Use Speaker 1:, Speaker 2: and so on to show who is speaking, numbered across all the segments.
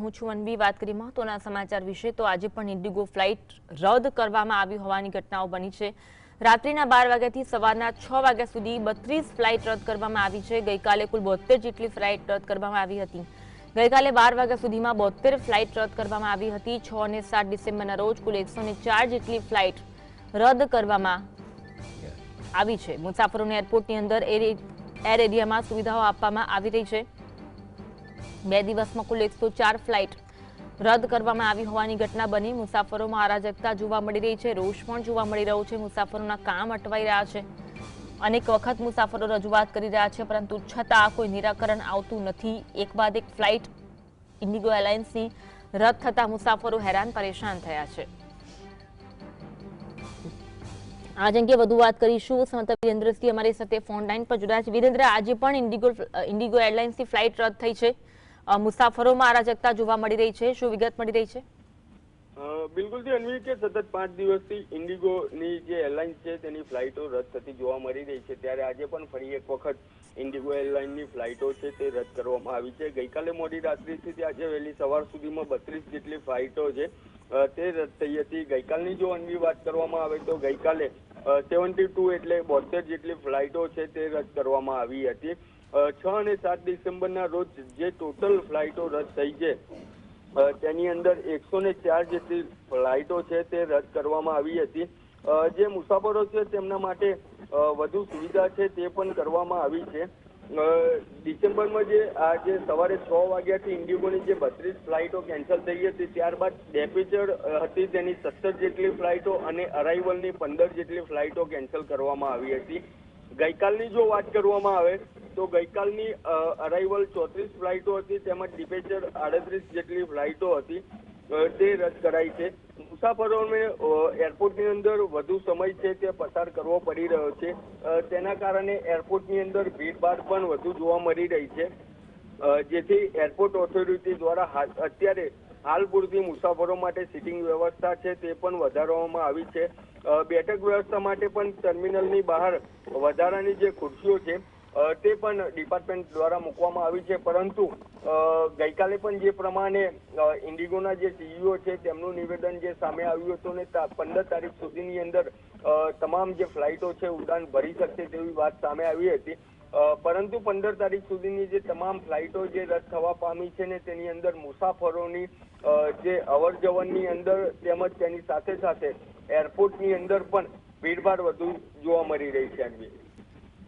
Speaker 1: હું છું અનવી. વાત કરી મહત્વના સમાચાર વિશે, તો આજે પણ ઇન્ડિગો ફ્લાઇટ રદ કરવામાં આવી હોવાની ઘટનાઓ બની છે. રાત્રિના બાર વાગ્યાથી સવારના છ વાગ્યા સુધી બત્રીસ ફ્લાઇટ રદ કરવામાં આવી છે. ગઈકાલે કુલ બોતેર જેટલી ફ્લાઇટ રદ કરવામાં આવી હતી. ગઈકાલે બાર વાગ્યા સુધીમાં બોતેર ફ્લાઇટ રદ કરવામાં આવી હતી. છ અને સાત ડિસેમ્બરના રોજ કુલ એકસો જેટલી ફ્લાઇટ રદ કરવામાં આવી છે. મુસાફરોને એરપોર્ટની અંદર એર એરિયામાં સુવિધાઓ આપવામાં આવી રહી છે. બે દિવસમાં કુલ એકસો ચાર ફ્લાઇટ રદ કરવામાં આવી હોવાની ઘટના બની. મુસાફરોમાં અરાજકતા જોવા મળી રહી છે, રોષ પણ જોવા મળી રહ્યો છે, મુસાફરોના કામ અટવાઈ રહ્યા છે. અનેક વખત મુસાફરો રજૂઆત કરી રહ્યા છે, પરંતુ છતાં કોઈ નિરાકરણ આવતું નથી. એક બાદ એક ફ્લાઇટ ઇન્ડિગો એરલાઇન્સની રદ થતા મુસાફરો હેરાન પરેશાન થયા છે. આજ અંગે વધુ વાત કરીશું. સંત વિરેન્દ્રસિંહ અમારી સાથે ફોન લાઈન પર જોડાયા છે. વિરેન્દ્ર, આજે પણ ઇન્ડિગો ઇન્ડિગો એરલાઇન્સની ફ્લાઇટ રદ થઈ છે. મુસાફરોમાં અરાજકતા જોવા મળી રહી છે. શું વિગત મળી રહી છે?
Speaker 2: બિલકુલ જે અન્વી કે સતત પાંચ દિવસથી ઇન્ડિગોની જે એરલાઇન્સ છે, તેની ફ્લાઇટો રદ થતી જોવા મળી રહી છે. ત્યારે આજે પણ ફરી એક વખત ઇન્ડિગો એરલાઇનની ફ્લાઇટો છે, તે રદ કરવામાં આવી છે. ગઈકાલે મોડી રાત્રિથી તે આજે વહેલી સવાર સુધીમાં બત્રીસ જેટલી ફ્લાઇટો છે તે રદ થઈ હતી. ગઈકાલની જો અન્વી વાત કરવામાં આવે તો ગઈકાલે સેવન્ટી ટુ એટલે બોતેર જેટલી ફ્લાઇટો છે, તે રદ કરવામાં આવી હતી. છ અને સાત ડિસેમ્બરના રોજ જે ટોટલ ફ્લાઇટો રદ થઈ છે તેની અંદર એકસો ને ચાર જેટલી ફ્લાઇટો છે તે રદ કરવામાં આવી હતી. જે મુસાફરો છે તેમના માટે વધુ સુવિધા છે તે પણ કરવામાં આવી છે. ડિસેમ્બરમાં જે આ જે સવારે છ વાગ્યાથી ઇન્ડિગોની જે બત્રીસ ફ્લાઇટો કેન્સલ થઈ હતી, ત્યારબાદ ડેપેચર હતી તેની સત્તર જેટલી ફ્લાઇટો અને અરાઇવલની પંદર જેટલી ફ્લાઇટો કેન્સલ કરવામાં આવી હતી. ગઈકાલની જો વાત કરવામાં આવે તો ગઈકાલની અરાઈવલ ચોત્રીસ ફ્લાઇટો હતી, તેમજ ડિપેચર આડત્રીસ જેટલી ફ્લાઇટો હતી તે રદ કરાઈ છે. મુસાફરોને એરપોર્ટની અંદર વધુ સમય છે તે પસાર કરવો પડી રહ્યો છે. તેના કારણે એરપોર્ટની અંદર ભીડભાડ પણ વધુ જોવા મળી રહી છે. જેથી એરપોર્ટ ઓથોરિટી દ્વારા અત્યારે હાલ પૂરતી મુસાફરો માટે સિટિંગ વ્યવસ્થા છે તે પણ વધારવામાં આવી છે. બેઠક વ્યવસ્થા માટે પણ ટર્મિનલની બહાર વધારાની જે ખુરશીઓ છે તે પણ ડિપાર્ટમેન્ટ દ્વારા મૂકવામાં આવી છે. પરંતુ ગઈકાલે પણ જે પ્રમાણે ઇન્ડિગોના જે સીઈઓ છે, તેમનું નિવેદન જે સામે આવ્યું હતું ને પંદર તારીખ સુધીની અંદર તમામ જે ફ્લાઇટો છે, ઉડાન ભરી શકશે તેવી વાત સામે આવી હતી. પરંતુ પંદર તારીખ સુધીની જે તમામ ફ્લાઇટો જે રદ થવા પામી છે ને, તેની અંદર મુસાફરોની જે અવર જવરની અંદર તેમજ તેની સાથે સાથે એરપોર્ટની અંદર પણ ભીડભાડ વધુ જોવા મળી રહી છે.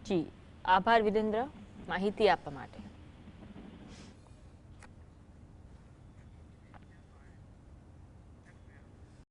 Speaker 1: જી. આભાર વિરેન્દ્ર. માહિતી આપવા માટે.